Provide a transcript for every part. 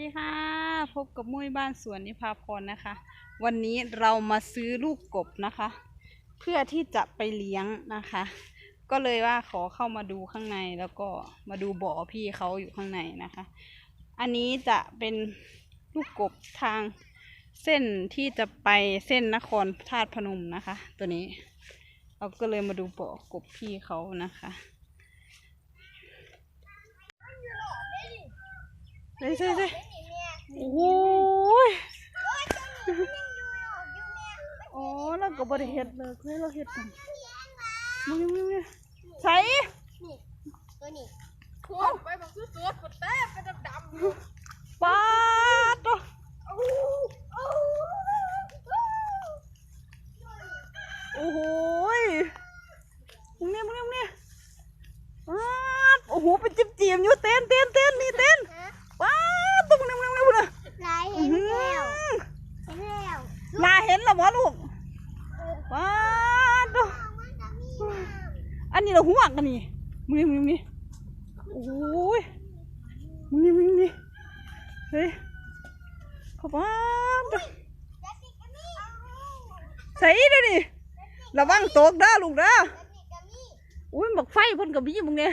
ดีค่ะพบกับมุ้ยบ้านสวนนิพาพรนะคะ วันนี้เรามาซื้อลูกกบนะคะ เพื่อที่จะไปเลี้ยงนะคะ ก็เลยว่าขอเข้ามาดูข้างในแล้วก็มาดูบ่อพี่เขาอยู่ข้างในนะคะ อันนี้จะเป็นลูกกบทางเส้นที่จะไปเส้นนครธาตุพนมนะคะ ตัวนี้ เราก็เลยมาดูบ่อกบพี่เขานะคะ เฮ้ยเฮ้ยเฮ้ยโอ้โหยโอ้เราก็บริเฮ็ดเลยเฮ้ยเราเฮ็ดกันมึงมึงมึงใส่ตัวนี้โอ้ไปบอกซื้อตัวกดแต้เป็นดำดำปาดตัวโอ้โหยมึงเนี่ยมึงเนี่ยมึงเนี่ยปาดโอ้โหเป็นจิบจีมอยู่เต้นเต้นเต้นนี่เต้นปาดตัวมึงเนี่ยมึงเนี่ยมึงเนี่ย ลาย อื้ เห็ อน หื แล้ว อ เห็นแล้ว นาเห็นแล้วบ่ลูกปาดตัว มันจะมีน้ อันนี้เราห่วงกันนี่ มึงนี่มึงนี่โอ้ยมึงนี่มึงนี่เฮ้ยขอบคุณำจะติดกันนี่ใส่เดูดิระวังตกเด้อลูกเด้อจะติดกันนี่อุ้ยบักไฟเพ่นกับมีมึงเนี่ย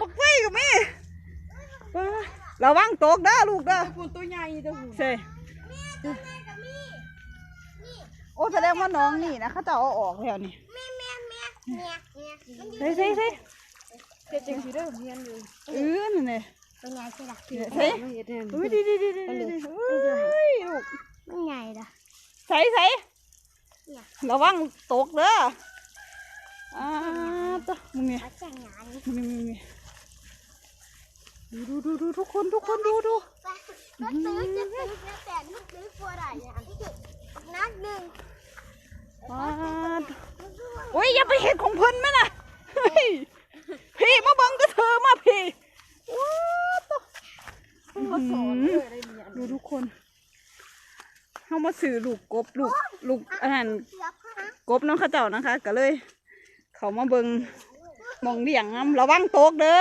บักไฟกับมีว้าระวังตกเด้อลูกเด้อคุณตัวใหญ่เด้อใช่แม่ตัวแม่กับมี่นี่โอ้แสดงว่าน้องนี่นะเขาจะเอาออกแล้วนี่ ใส่ใส่ใส่เฮ็ดจังสิเด้อเฮียนอยู่เออนั่นเลยตัวใหญ่ใช่หรอใส่เฮ็ดแน่อุ้ยดีดีดีดีดีดีอุ้ยลูกมันใหญ่ละใส่ใส่เนี่ยระวังตกเด้ออ่าตัวมึงเนี่ยเขาจะงานมึงนี่มึงนี่ดูดูดูดูทุกคนทุกคนดูดู ไปก็ตื้อจะตื้อจะแต่ลูกตื้อกลัวได้เนี่ยนักหนึ่ง ว้าดโอ้ยอย่าไปเห็นของเพิ่นแม่น่ะเฮ้ยพี่มาเบังก็เธอมาพี่ว้าดตัว มาสอนเด้อได้เรียน ดูทุกคนเขามาสื่ อลูกกบลูกลูกอาหารเสียบฮะกบน้องเข้าเจ้านะคะ ก็เลย เขามาเบิงมองเลี้ยงน้ำระวังตกเด้อ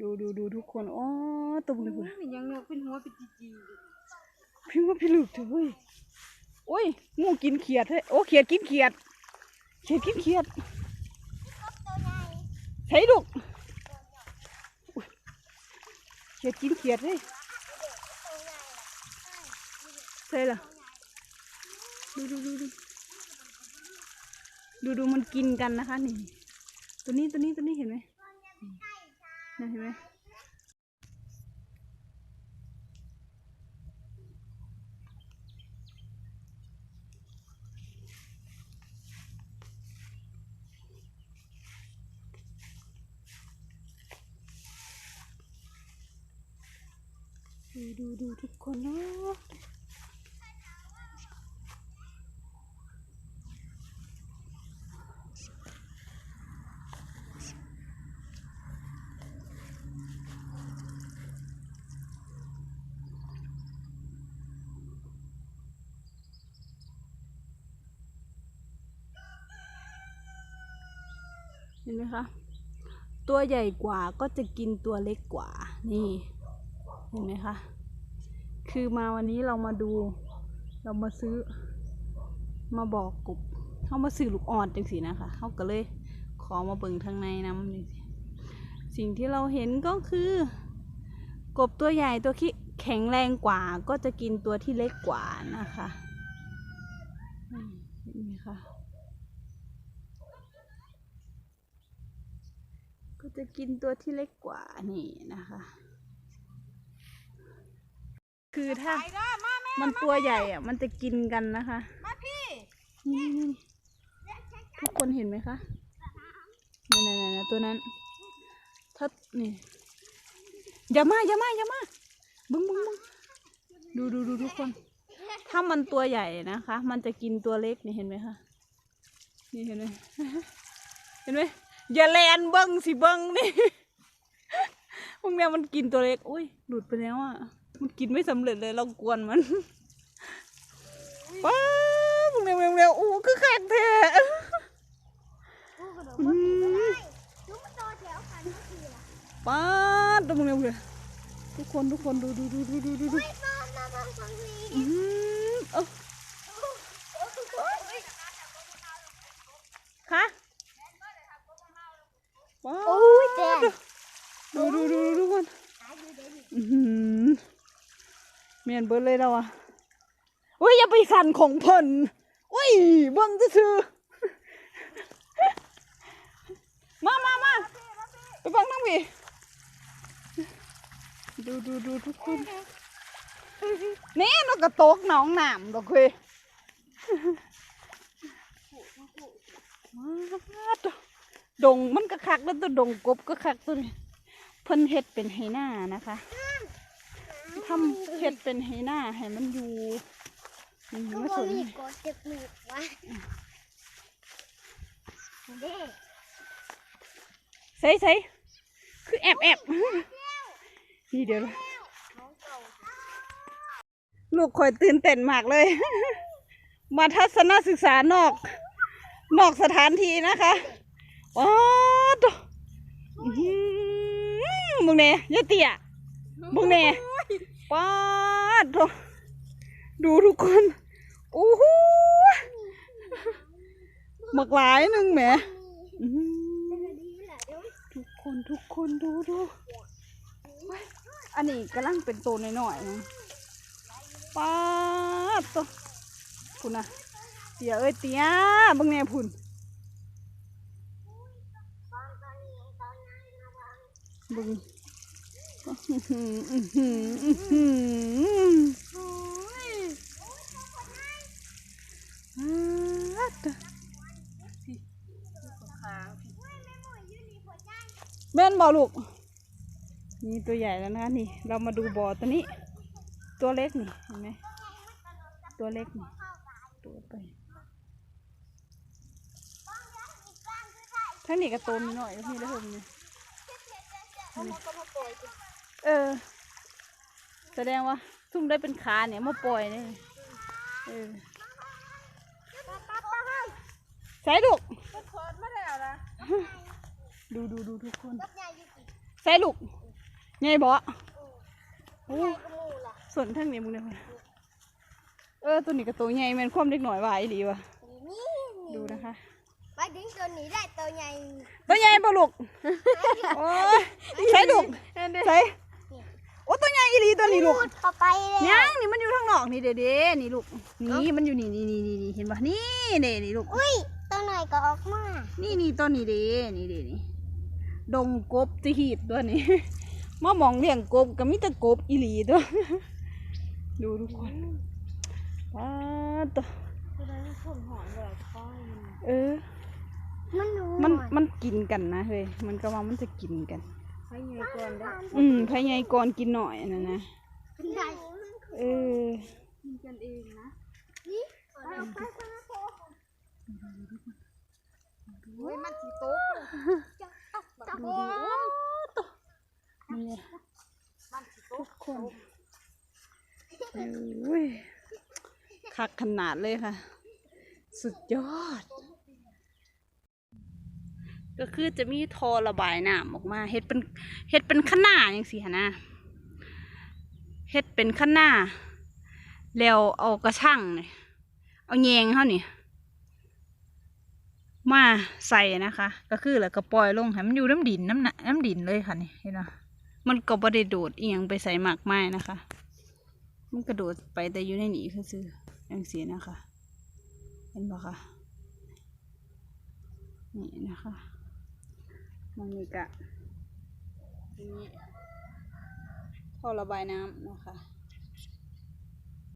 ดูดูดูทุกคนอ๋อตัวบุญบุญมียังเนื้อเป็นหัวเป็นจีจีพี่ว่าพี่ลูกเถอะเว้ยโอ้ยงูกินเขียดเฮ้ยโอ้เขียดกินเขียด เขียดกินเขียดตัวใหญ่ใช่ลูกอุ๊ยเขียดกินเขียดเฮ้ยตัวใหญ่ ใช่ล่ะดูดูดูดูดูดูมันกินกันนะคะนี่ตัวนี้ตัวนี้ตัวนี้เห็นไหมนี่เห็นไหมดูดูดูทุกคนเนาะ ห็นไหมคะตัวใหญ่กว่าก็จะกินตัวเล็กกว่า นี่ เห็นไหมคะ คือมาวันนี้เรามาดู เรามาซื้อ มาบอกกบเขามาซื้อลูกอ่อนจังสีนะคะเขาก็เลยขอมาเบิ่งทางในน้ำนี่สิสิ่งที่เราเห็นก็คือ กบตัวใหญ่ตัวที่แข็งแรงกว่าก็จะกินตัวที่เล็กกว่านะคะ เห็นไหมคะ ก็จะกินตัวที่เล็กกว่านี่นะคะ คือถ้าไปเด้อมาแม่มันตัวใหญ่อะมันจะกินกันนะคะมาพี่นี่นี่นี่ทุกคนเห็นไหมคะนั่นนั่นนั่นตัวนั้นถ้านี่อย่ามาอย่ามาอย่ามาบึ้งบึ้งบึ้งดูดูดูทุกคน ถ้ามันตัวใหญ่นะคะ มันจะกินตัวเล็กนี่เห็นไหมคะ นี่เห็นไหมเห็นไหม อย่าแลนเบิ้งสิเบิ้งนี่พวกเนี้ยมันกินตัวเล็กอุ้ยหลุดไปแล้วอะ มันกินไม่สำเร็จเลยเรากวนมันป้าพวกเนี้ยพวกเนี้ยอู้คือขักแท้กูกระโดดมาขี่ก็ได้ดูมันโตแถวกันเมื่อกี้ล่ะป้าดตรงนี้เลยทุกคนทุกคนดูดูดูดูดูดูดู ไม่มามามาฝั่งนี้ อืมเอ้าค่ะว้าว โอ้ยแดง ดูดูดูดูทุกคนอื้อหือ เมียนเบิร์ดเลยเราอะอุ้ยอย่าไปสั่นของเพิ่นอุ้ยเบิ่งซื่อมามามาไปเบังนั่งพี่ดูดูดูทุกคนนี่นกกระโตกหนองหน้ำดอกเว้ยมาดดงมันก็คักแล้วตัวดงกบก็คักตัวนี้ เพิ่นเฮ็ดเป็นไหหน้านะคะทำเฮ็ดเป็นไหหน้าให้มันอยู่มันก็ไม่บ่สนมีกดเจ็บมือวะเด้ใส่ใส่คือแอบแอบนี่เดี๋ยวนะลูกคอยตื่นเต้นมากเลย มาทัศนศึกษานอก นอกสถานที่นะคะว้าวตัวอื้อ หือมึงเนี่ยยายเตี้ยมึงเนี่ยป้าดตัวดูทุกคนโอ้โหหมักหลายหนึ่งแหมอื้อหือดีแหละเดี๋ยวทุกคนทุกคนดูดูเว้ยอันนี้กำลังเป็นตัวน้อยๆนะป้าดตัวคุณนะเตียเอ้ยเตียบังแน่พุ่นตอนตอนนี้ตอนนั้นนะวะบึง อื้อหืออื้อหืออื้อหือโอ้ยป้าดตัวพี่ข้างๆพี่แม่หมวยยืนนี่หัวใจแม่นบอลูก นี่ตัวใหญ่แล้วนะคะนี่ เรามาดูบ่อตัวนี้ ตัวเล็กนี่เห็นไหมตัวเล็กนี่ตัวไปทั้งนี้กระโตมนิดหน่อยพี่แล้วผมนี่มาก็มาปล่อยสิ เออ แสดงว่าซุ่มได้เป็นขาเนี่ยมาปล่อยเนี่ยเออปั๊บปั๊บปั๊บปั๊บใส่ลูกก็เคิร์ดมาแล้วนะดูดูดูทุกคนรถใหญ่อยู่กี่ใส่ลูกไงบ่โอ้ใหญ่กว่าหมูล่ะส่วนทั้งนี้มึงเนี่ยพุ่นเออตัวนี้กระโตใหญ่แมันความเล็กหน่อยว่าอีหลีวะนี่ดูนะคะไปถึงตัวนี้ได้ตัวใหญ่ตัวใหญ่ปะลูกโอ้ยใช่ลูกใช่โอ้ตัวใหญ่อีหลีตัวนี้ลูกพูดเข้าไปเลยยังนี่มันอยู่ข้างนอกนี่เด้เด้นี่ลูก นี่มันอยู่นี่นี่นี่นี่นี่เห็นปะนี่เด้นี่ลูก อุ้ยตัวหน่อยก็ออกมา นี่นี่ตัวนี้เด้นี่เด้นี่ ดงกบจะหีดตัวนี้มามองเลี้ยงกบก็มีแต่กบอีหลีตัว ดูทุกคนว้าตัวคือได้คนหอนแบบป้ายมันเออ มันหนูมันหอยมันกินกันนะเฮ้ย มันก็ว่ามันจะกินกัน ให้เงยก่อนได้อืมพายายก่อนกินหน่อยนะนะได้เออกินกันเองนะนี่ไปเอาไปไปนะโตเฮ้ยมันสีโต๊ะจับจับจับดูดิโอ้ตัวนี่มันสีโต๊ะทุกคนโอ้ยคักขนาดเลยค่ะ สุดยอด ก็คือจะมีท่อระบายน้ำออกมาเฮ็ดเป็นเฮ็ดเป็นขนาดอย่างสิหนนะเฮ็ดเป็นขนาดแล้วเอากระช่างเนี่ยเอาแยงเขานี่มาใส่นะคะ ก็คือแล้วก็ปล่อยลงให้มันอยู่น้ำดินน้ำหนะน้ำดินเลยค่ะนี่เห็นไหมมันก็บ่ได้โดดเอียงไปใส่หมากไม้นะคะ มันกระโดดไปแต่อยู่ในหนีคือซื่ออย่างสีนะคะ เห็นปะคะนี่นะคะ มันมีกะนี่ท่อระบายน้ำนะคะ